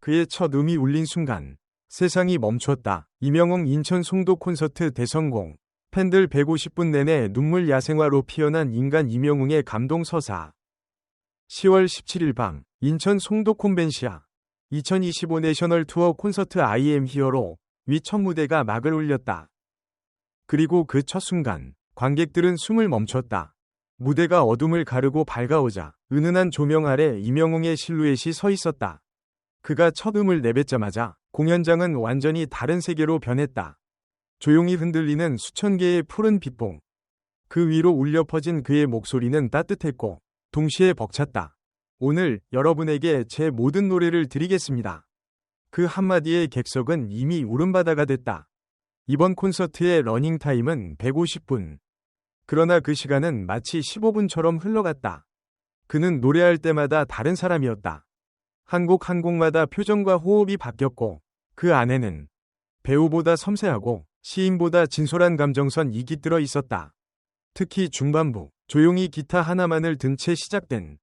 그의 첫 음이 울린 순간 세상이 멈췄다. 이명웅 인천 송도 콘서트 대성공. 팬들 150분 내내 눈물 야생화로 피어난 인간 이명웅의 감동 서사. 10월 17일 밤 인천 송도 콘벤시아 2025 내셔널 투어 콘서트 am 히어로 위 첫 무대가 막을 올렸다. 그리고 그 첫 순간 관객들은 숨을 멈췄다. 무대가 어둠을 가르고 밝아오자 은은한 조명 아래 이명웅의 실루엣이 서 있었다. 그가 첫 음을 내뱉자마자 공연장은 완전히 다른 세계로 변했다. 조용히 흔들리는 수천 개의 푸른 빛봉. 그 위로 울려 퍼진 그의 목소리는 따뜻했고 동시에 벅찼다. 오늘 여러분에게 제 모든 노래를 드리겠습니다. 그 한마디의 객석은 이미 울음바다가 됐다. 이번 콘서트의 러닝타임은 150분. 그러나 그 시간은 마치 15분처럼 흘러갔다. 그는 노래할 때마다 다른 사람이었다. 한 곡 한 곡마다 표정과 호흡이 바뀌었고 그 안에는 배우보다 섬세하고 시인보다 진솔한 감정선 이 깃들어 있었다. 특히 중반부 조용히 기타 하나만을 든 채 시작된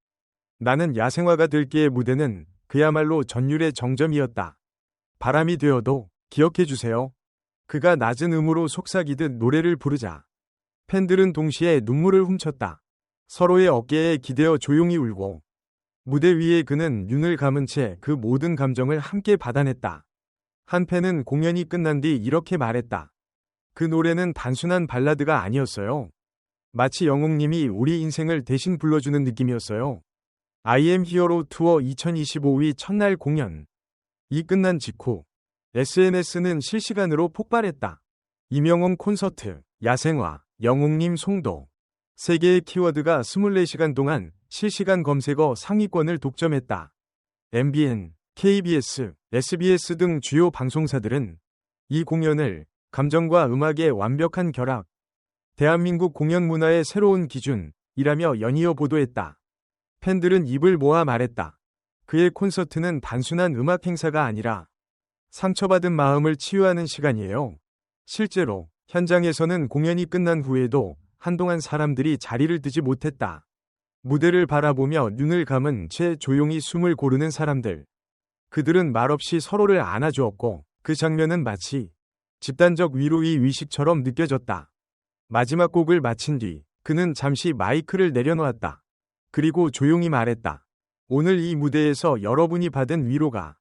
나는 야생화가 될게의 무대는 그야말로 전율의 정점이었다. 바람이 되어도 기억해 주세요. 그가 낮은 음으로 속삭이듯 노래를 부르자 팬들은 동시에 눈물을 훔쳤다. 서로의 어깨에 기대어 조용히 울고 무대 위에 그는 눈을 감은 채 그 모든 감정을 함께 받아냈다. 한 팬은 공연이 끝난 뒤 이렇게 말했다. 그 노래는 단순한 발라드가 아니었어요. 마치 영웅님이 우리 인생을 대신 불러주는 느낌이었어요. I am 히어로 투어 2025위 첫날 공연. 이 끝난 직후 SNS는 실시간으로 폭발했다. 이명웅 콘서트, 야생화, 영웅님 송도. 세 개의 키워드가 24시간 동안 실시간 검색어 상위권을 독점했다. MBN, KBS, SBS 등 주요 방송사들은 이 공연을 감정과 음악의 완벽한 결합, 대한민국 공연 문화의 새로운 기준이라며 연이어 보도했다. 팬들은 입을 모아 말했다. 그의 콘서트는 단순한 음악 행사가 아니라 상처받은 마음을 치유하는 시간이에요. 실제로 현장에서는 공연이 끝난 후에도 한동안 사람들이 자리를 뜨지 못했다. 무대를 바라보며 눈을 감은 채 조용히 숨을 고르는 사람들. 그들은 말없이 서로를 안아주었고 그 장면은 마치 집단적 위로의 위식처럼 느껴졌다. 마지막 곡을 마친 뒤 그는 잠시 마이크를 내려놓았다. 그리고 조용히 말했다. 오늘 이 무대에서 여러분이 받은 위로가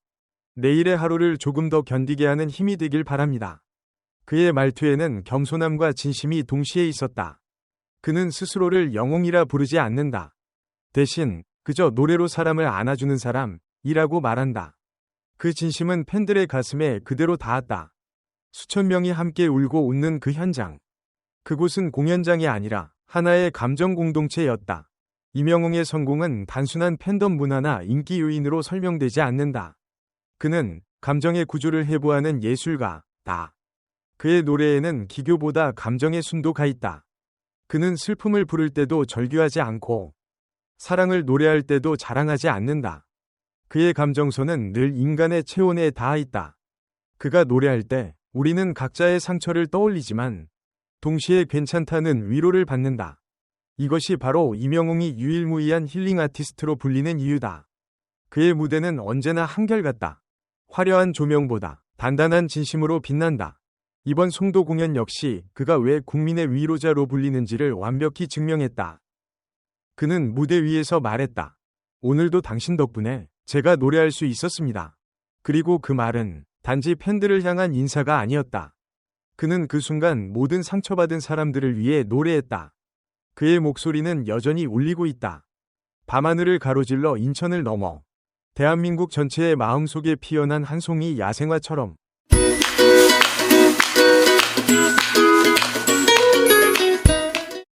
내일의 하루를 조금 더 견디게 하는 힘이 되길 바랍니다. 그의 말투에는 겸손함과 진심이 동시에 있었다. 그는 스스로를 영웅이라 부르지 않는다. 대신 그저 노래로 사람을 안아주는 사람이라고 말한다. 그 진심은 팬들의 가슴에 그대로 닿았다. 수천 명이 함께 울고 웃는 그 현장. 그곳은 공연장이 아니라 하나의 감정 공동체였다. 이명웅의 성공은 단순한 팬덤 문화나 인기 요인으로 설명되지 않는다. 그는 감정의 구조를 해부하는 예술가다. 그의 노래에는 기교보다 감정의 숨도 가 있다. 그는 슬픔을 부를 때도 절규하지 않고 사랑을 노래할 때도 자랑하지 않는다. 그의 감정선은 늘 인간의 체온에 닿아 있다. 그가 노래할 때 우리는 각자의 상처를 떠올리지만 동시에 괜찮다는 위로를 받는다. 이것이 바로 이명웅이 유일무이한 힐링 아티스트로 불리는 이유다. 그의 무대는 언제나 한결같다. 화려한 조명보다 단단한 진심으로 빛난다. 이번 송도 공연 역시 그가 왜 국민의 위로자로 불리는지를 완벽히 증명했다. 그는 무대 위에서 말했다. 오늘도 당신 덕분에 제가 노래할 수 있었습니다. 그리고 그 말은 단지 팬들을 향한 인사가 아니었다. 그는 그 순간 모든 상처받은 사람들을 위해 노래했다. 그의 목소리는 여전히 울리고 있다. 밤하늘을 가로질러 인천을 넘어 대한민국 전체의 마음속에 피어난 한 송이 야생화처럼